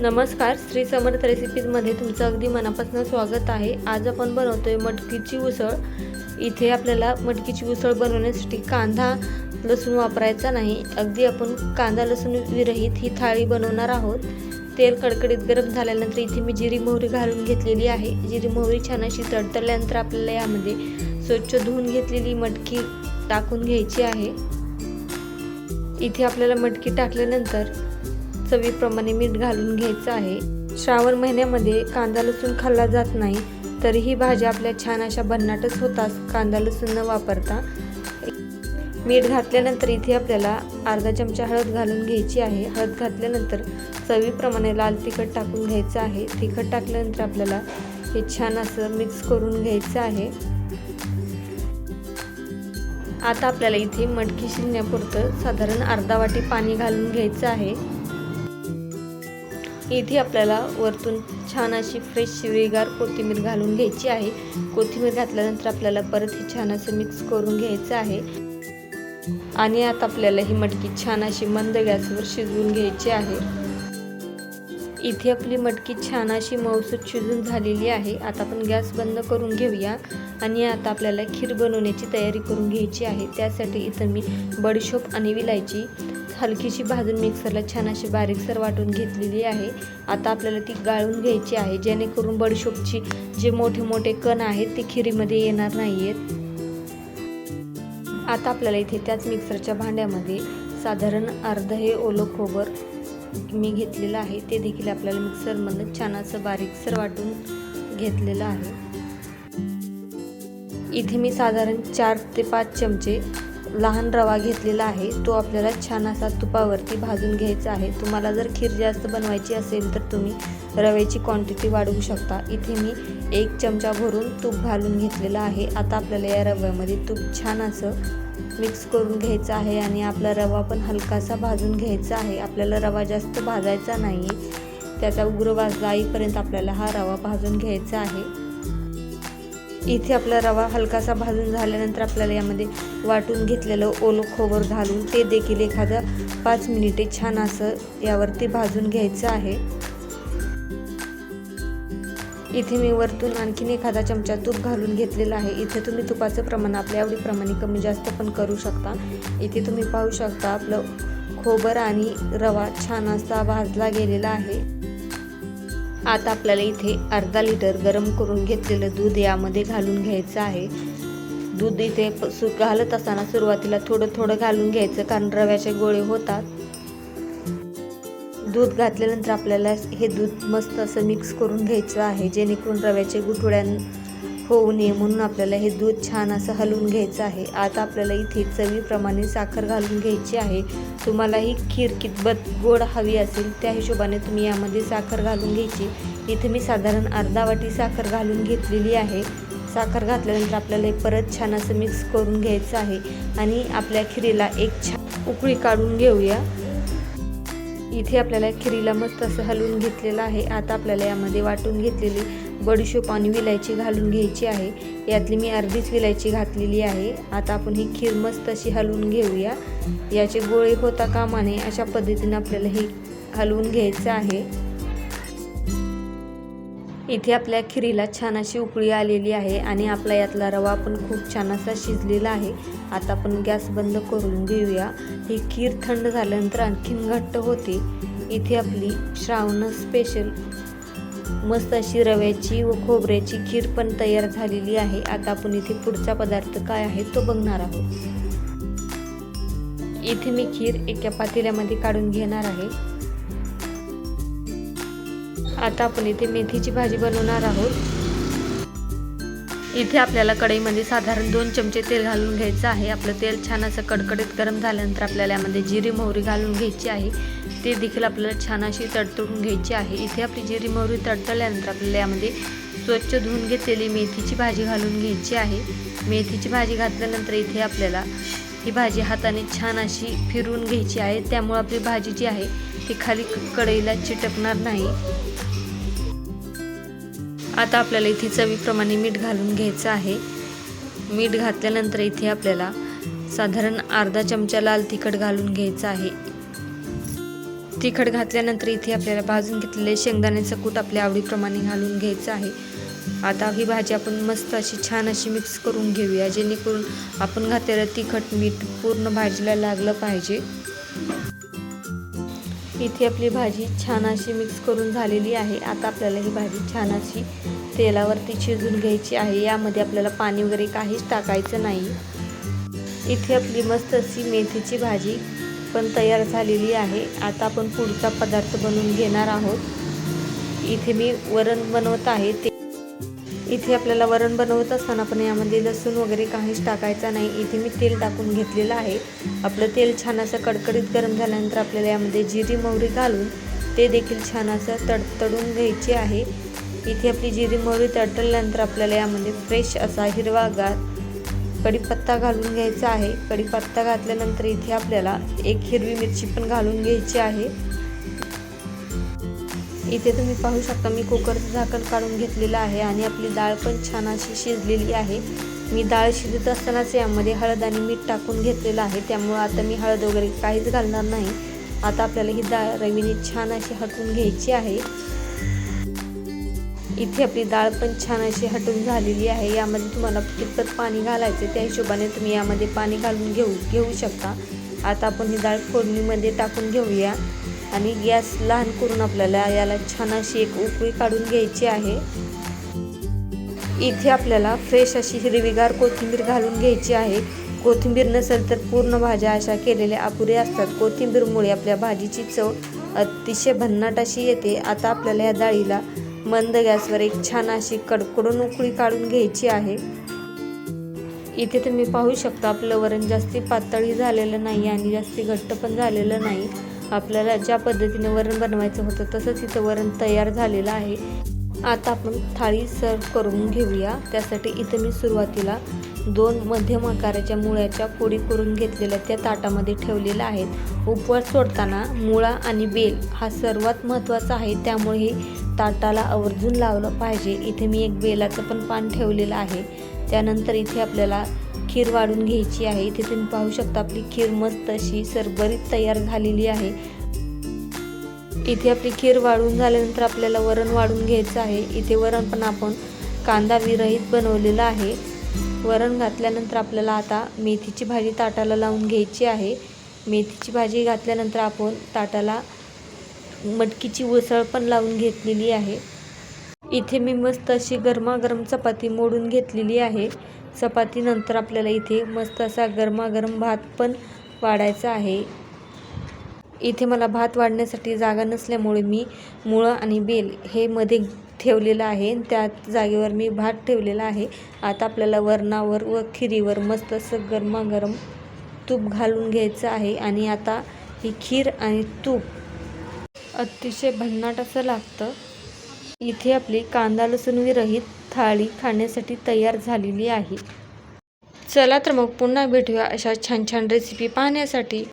नमस्कार श्री समर्थ रेसिपीजमध्ये तुमचं अगदी मनापासून स्वागत आहे. आज आपण बनवतोय मटकीची उसळ. इथे आपल्याला मटकीची उसळ बनवण्यासाठी कांदा लसूण वापरायचा नाही. अगदी आपण कांदा लसूण विरहित ही थाळी बनवणार आहोत. तेल कडकडीत गरम झाल्यानंतर इथे मी जिरी मोहरी घालून घेतलेली आहे. जिरी मोहरी छान अशी तडतडल्यानंतर आपल्याला यामध्ये स्वच्छ धुवून घेतलेली मटकी टाकून घ्यायची आहे. इथे आपल्याला मटकी टाकल्यानंतर चवीप्रमाणे मीठ घालून घ्यायचं आहे. श्रावण महिन्यामध्ये कांदा लसूण खाल्ला जात नाही तरीही भाज्या आपल्या छान अशा भन्नाटच होतात. कांदा लसूण न वापरता मीठ घातल्यानंतर इथे आपल्याला अर्धा चमचा हळद घालून घ्यायची आहे. हळद घातल्यानंतर चवीप्रमाणे लाल तिखट टाकून घ्यायचं आहे. तिखट टाकल्यानंतर आपल्याला हे छान असं मिक्स करून घ्यायचं आहे. आता आपल्याला इथे मटकी शिजण्यापुरतं साधारण अर्धा वाटी पाणी घालून घ्यायचं आहे. इथे आपल्याला वरतून छान अशी फ्रेश शिवेगार कोथिंबीर घालून घ्यायची आहे. कोथिंबीर घातल्यानंतर आपल्याला परत हे छान असं मिक्स करून घ्यायचं आहे. आणि आता आपल्याला ही मटकी छान अशी मंद गॅसवर शिजवून घ्यायची आहे. इथे आपली मटकी छान अशी मऊसूत शिजून झालेली आहे. आता आपण गॅस बंद करून घेऊया. आणि आता आपल्याला खीर बनवण्याची तयारी करून घ्यायची आहे. त्यासाठी इथं मी बडीशोप आणि विलायची हलकीशी भाजून मिक्सरला छान अशी बारीकसर वाटून घेतलेली आहे. आता आपल्याला ती गाळून घ्यायची आहे जेणेकरून बडीशोपची जे मोठे मोठे कण आहेत ते खिरीमध्ये येणार नाही आहेत आता आपल्याला इथे त्याच मिक्सरच्या भांड्यामध्ये साधारण अर्ध हे ओलं खोबर मी घेतलेलं आहे. ते देखील आपल्याला मिक्सरमधनं छान असं बारीकसर वाटून घेतलेलं आहे. इथे मी साधारण चार ते पाच चमचे लहान रवा घेतलेला आहे तो आपल्याला छान असा तुपावरती भाजून घ्यायचा आहे. तुम्हाला जर खीर जास्त बनवायची असेल तर तुम्ही रव्याची क्वांटिटी वाढवू शकता. इथे मी एक चमचा भरून तूप घालून घेतलेलं आहे. आता आपल्याला या रव्यामध्ये तूप छान असं मिक्स करून घ्यायचं आहे आणि आपला रवा पण हलकासा भाजून घ्यायचा आहे. आपल्याला रवा जास्त भाजायचा नाही त्याचा उग्र भाजला आईपर्यंत आपल्याला हा रवा भाजून घ्यायचा आहे. इथे आपला रवा हलकासा भाजून झाल्यानंतर आपल्याला यामध्ये वाटून घेतलेलं ओलं खोबर घालून ते देखील एखादं पाच मिनिटे छान असं यावरती भाजून घ्यायचं आहे. इथे मी वरतून आणखीन एखादा चमचा तूप घालून घेतलेला आहे. इथे तुम्ही तुपाचं प्रमाण आपल्या आवडीप्रमाणे कमी जास्त पण करू शकता. इथे तुम्ही पाहू शकता आपलं खोबर आणि रवा छान असा भाजला गेलेला आहे. आता आपल्याला इथे अर्धा लिटर गरम करून घेतलेलं दूध यामध्ये घालून घ्यायचं आहे. दूध इथे सु घालत असताना सुरुवातीला थोडं थोडं घालून घ्यायचं कारण रव्याचे गोळे होतात. दूध घातल्यानंतर आपल्याला हे दूध मस्त असं मिक्स करून घ्यायचं आहे जेणेकरून रव्याचे गुठुळ्या होऊ नये म्हणून आपल्याला हे दूध छान असं हलवून घ्यायचं आहे. आता आपल्याला इथे चवीप्रमाणे साखर घालून घ्यायची आहे. तुम्हाला ही खीर कितबत गोड हवी असेल त्या हिशोबाने तुम्ही यामध्ये साखर घालून घ्यायची. इथे मी साधारण अर्धा वाटी साखर घालून घेतलेली आहे. साखर घातल्यानंतर आपल्याला हे परत छान असं मिक्स करून घ्यायचं आहे. आणि आपल्या खिरीला एक छान उकळी काढून घेऊया. इथे आपल्याला खिरीला मस्त असं हलवून घेतलेलं आहे. आता आपल्याला यामध्ये वाटून घेतलेली बडीशोप आणि विलायची घालून घ्यायची आहे. यातली मी अर्धीच विलायची घातलेली आहे. आता आपण ही खीर मस्त अशी हलवून घेऊया. याचे गोळे होता कामा नये अशा पद्धतीने आपल्याला हे हलवून घ्यायचं आहे. इथे आपल्या खिरीला छान अशी उकळी आलेली आहे आणि आपला यातला रवा पण खूप छान असा शिजलेला आहे. आता आपण गॅस बंद करून घेऊया. ही खीर थंड झाल्यानंतर आणखीन घट्ट होते. इथे आपली श्रावण स्पेशल मस्त अशी रव्याची व खोबऱ्याची खीर पण तयार झालेली आहे. आता आपण इथे पुढचा पदार्थ काय आहे तो बघणार आहोत. इथे मी खीर एका पातेल्यामध्ये काढून घेणार आहे. आता आपण इथे मेथीची भाजी बनवणार आहोत. इथे आपल्याला कढईमध्ये साधारण दोन चमचे तेल घालून घ्यायचं आहे. आपलं तेल छान असं कडकडीत गरम झाल्यानंतर आपल्याला यामध्ये जिरी मोहरी घालून घ्यायची आहे. ते देखील आपल्याला छान अशी तडतडून घ्यायची आहे. इथे आपली जिरी मोहरी तडतडल्यानंतर आपल्याला यामध्ये स्वच्छ धुवून घेतलेली मेथीची भाजी घालून घ्यायची आहे. मेथीची भाजी घातल्यानंतर इथे आपल्याला ही भाजी हाताने छान अशी फिरवून घ्यायची आहे. त्यामुळे आपली भाजी जी आहे ती खाली कढईला चिटकणार नाही. आता आपल्याला इथे चवीप्रमाणे मीठ घालून घ्यायचं आहे. मीठ घातल्यानंतर इथे आपल्याला साधारण अर्धा चमचा लाल तिखट घालून घ्यायचं आहे. तिखट घातल्यानंतर इथे आपल्याला भाजून घेतलेले शेंगदाण्याचं कूट आपल्या आवडीप्रमाणे घालून घ्यायचं आहे. आता ही भाजी आपण मस्त अशी छान अशी मिक्स करून घेऊया जेणेकरून आपण घातलेलं तिखट मीठ पूर्ण भाजीला लागलं पाहिजे. इथे आपली भाजी छान अशी मिक्स करून झालेली आहे. आता आपल्याला ही भाजी छान अशी तेलावरती शिजून घ्यायची आहे. यामध्ये आपल्याला पाणी वगैरे काहीच टाकायचं नाही. इथे आपली मस्त अशी मेथीची भाजी पण तयार झालेली आहे. आता आपण पुढचा पदार्थ बनवून घेणार आहोत. इथे मी वरण बनवत आहे. ते इथे आपल्याला वरण बनवत असताना पण यामध्ये लसूण वगैरे काहीच टाकायचं नाही. इथे मी तेल टाकून घेतलेलं आहे. आपलं तेल छान असं कडकडीत गरम झाल्यानंतर आपल्याला यामध्ये जिरी मोहरी घालून ते देखील छान असं तडतडून घ्यायचे आहे. इथे आपली जिरी मोहरी तडतडल्यानंतर आपल्याला यामध्ये फ्रेश असा हिरवागार कढीपत्ता घालून घ्यायचा आहे. कढीपत्ता घातल्यानंतर इथे आपल्याला एक हिरवी मिरची पण घालून घ्यायची आहे. इथे तुम्ही पाहू शकता मी कुकरचं झाकण काढून घेतलेलं आहे आणि आपली डाळ पण छान अशी शिजलेली आहे. मी डाळ शिजत असतानाच यामध्ये हळद आणि मीठ टाकून घेतलेलं आहे. त्यामुळं आता मी हळद वगैरे काहीच घालणार नाही. आता आपल्याला ही डाळ रवीने छान अशी हटवून घ्यायची आहे. इथे आपली डाळ पण छान अशी हटून झालेली आहे. यामध्ये तुम्हाला कितपत पाणी घालायचं त्या हिशोबाने तुम्ही यामध्ये पाणी घालून घेऊ घेऊ शकता. आता आपण ही डाळ फोडणीमध्ये टाकून घेऊया. आणि गॅस लहान करून आपल्याला याला छान अशी एक उकळी काढून घ्यायची आहे. इथे आपल्याला फ्रेश अशी हिरवीगार कोथिंबीर घालून घ्यायची आहे. कोथिंबीर नसेल तर पूर्ण भाज्या अशा केलेल्या अपुऱ्या असतात. कोथिंबीरमुळे आपल्या भाजीची चव अतिशय भन्नाट अशी येते. आता आपल्याला या डाळीला मंद गॅसवर एक छान अशी कडकडून उकळी काढून घ्यायची आहे. इथे तुम्ही पाहू शकता आपलं वरण जास्ती पातळी झालेलं नाही आणि जास्ती घट्ट पण झालेलं नाही. आपल्याला ज्या पद्धतीने वरण बनवायचं होतं तसंच इथं वरण तयार झालेलं आहे. आता आपण थाळी सर्व करून घेऊया. त्यासाठी इथं मी सुरुवातीला दोन मध्यम आकाराच्या मुळ्याच्या फोडी करून घेतलेल्या त्या ताटामध्ये ठेवलेल्या आहेत. उपवास सोडताना मुळा आणि बेल हा सर्वात महत्त्वाचा आहे. त्यामुळे हे ताटाला आवर्जून लावलं पाहिजे. इथे मी एक बेलाचं पण पान ठेवलेलं आहे. त्यानंतर इथे आपल्याला खीर वाढून घ्यायची आहे. इथे तुम्ही पाहू शकता आपली खीर मस्त अशी सरबरीत तयार झालेली आहे. इथे आपली खीर वाढून झाल्यानंतर आपल्याला वरण वाढून घ्यायचं आहे. इथे वरण पण आपण कांदा विरहित बनवलेलं आहे. वरण घातल्यानंतर आपल्याला आता मेथीची भाजी ताटाला लावून घ्यायची आहे. मेथीची भाजी घातल्यानंतर आपण ताटाला मटकीची उसळ पण लावून घेतलेली आहे. इथे मी मस्त अशी गरमागरम चपाती मोडून घेतलेली आहे. चपातीनंतर आपल्याला इथे मस्त असा गरमागरम भात पण वाढायचा आहे. इथे मला भात वाढण्यासाठी जागा नसल्यामुळे मी मुळं आणि बेल हे मध्ये ठेवलेलं आहे. त्या जागेवर मी भात ठेवलेला आहे. आता आपल्याला वरणावर व खिरीवर मस्त असं गरमागरम तूप घालून घ्यायचं आहे. आणि आता ही खीर आणि तूप अतिशय भन्नाट असं लागतं. इथे आपली कांदा लसूण विरहित थाळी खाण्यासाठी तयार झालेली आहे. चला तर मग पुन्हा भेटूया अशा छान छान रेसिपी पाहण्यासाठी.